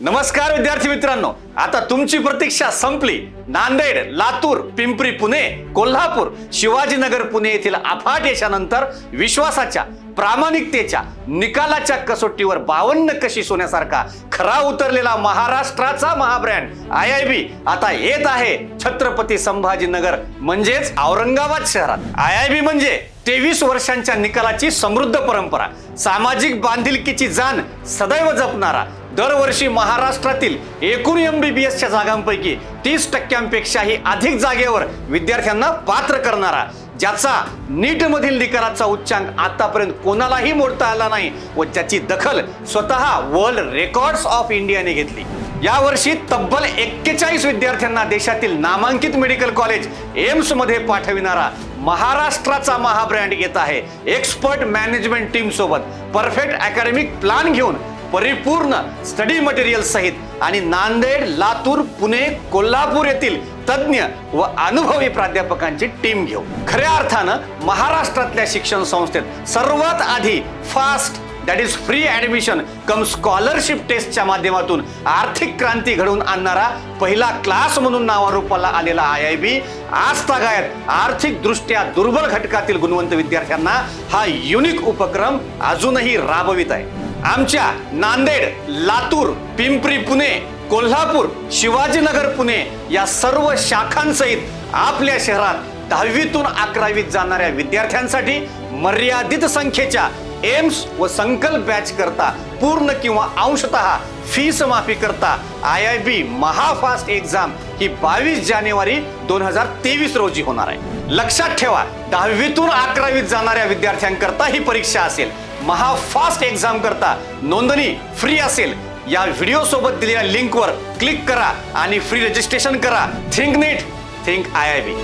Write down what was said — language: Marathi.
नमस्कार विद्यार्थी मित्रांनो. आता तुमची प्रतीक्षा संपली. नांदेड लातूर पिंपरी पुणे कोल्हापूर शिवाजीनगर पुणे येथील अफाट यशानंतर विश्वासाच्या प्रामाणिकतेच्या निकालाच्या कसोटीवर बावन्न कशी सोन्यासारखा खरा उतरलेला महाराष्ट्राचा महाब्रँड आय आय बी आता येत आहे छत्रपती संभाजीनगर म्हणजेच औरंगाबाद शहरात. आय आय बी म्हणजे तेवीस वर्षांच्या निकालाची समृद्ध परंपरा. सामाजिक बांधिलकीची जाण सदैव जपणारा दरवर्षी महाराष्ट्रातील एकूण एम बी बी एसच्या जागांपैकी तीस टक्क्यांपेक्षाही अधिक जागेवर विद्यार्थ्यांना पात्र करणारा ज्याचा नीट मधील निकालाचा उच्चांक आतापर्यंत कोणालाही मोडता आला नाही व ज्याची दखल स्वतः वर्ल्ड रेकॉर्ड्स ऑफ इंडियाने घेतली. यावर्षी तब्बल एक्केचाळीस विद्यार्थ्यांना देशातील नामांकित मेडिकल कॉलेज एम्समध्ये पाठविणारा महाराष्ट्राचा महाब्रँड येत आहे. एक्सपर्ट मॅनेजमेंट टीम सोबत परफेक्ट अकॅडमिक प्लॅन घेऊन परिपूर्ण स्टडी मटेरियल सहित आणि नांदेड लातूर पुणे कोल्हापूर येथील तज्ज्ञ व अनुभवी प्राध्यापकांची टीम घेऊ. खऱ्या अर्थानं महाराष्ट्रातल्या शिक्षण संस्थेत सर्वात आधी fast that is free admission cum scholarship टेस्टच्या माध्यमातून आर्थिक क्रांती घडवून आणणारा पहिला क्लास म्हणून नावारूपाला आलेला आय आय बी आज तागायत आर्थिकदृष्ट्या दुर्बल घटकातील गुणवंत विद्यार्थ्यांना हा युनिक उपक्रम अजूनही राबवित आहे. आमच्या नांदेड लातूर पिंपरी पुणे कोल्हापूर शिवाजीनगर पुणे या सर्व शाखांसहित आपल्या शहरात दहावीतून अकरावीत जाणाऱ्या विद्यार्थ्यांसाठी मर्यादित संख्येच्या एम्स व संकल्प बॅच करता पूर्ण किंवा अंशतः फीस माफी करता आय आय बी महाफास्ट एक्झाम ही बावीस जानेवारी दोन हजार तेवीस रोजी होणार आहे. लक्षात ठेवा दहावीतून अकरावीत जाणाऱ्या विद्यार्थ्यांकरता ही परीक्षा असेल. महाफास्ट एक्झाम करता नोंदणी फ्री असेल. या व्हिडिओ सोबत दिलेल्या लिंकवर क्लिक करा आणि फ्री रजिस्ट्रेशन करा. Think NEET think I I B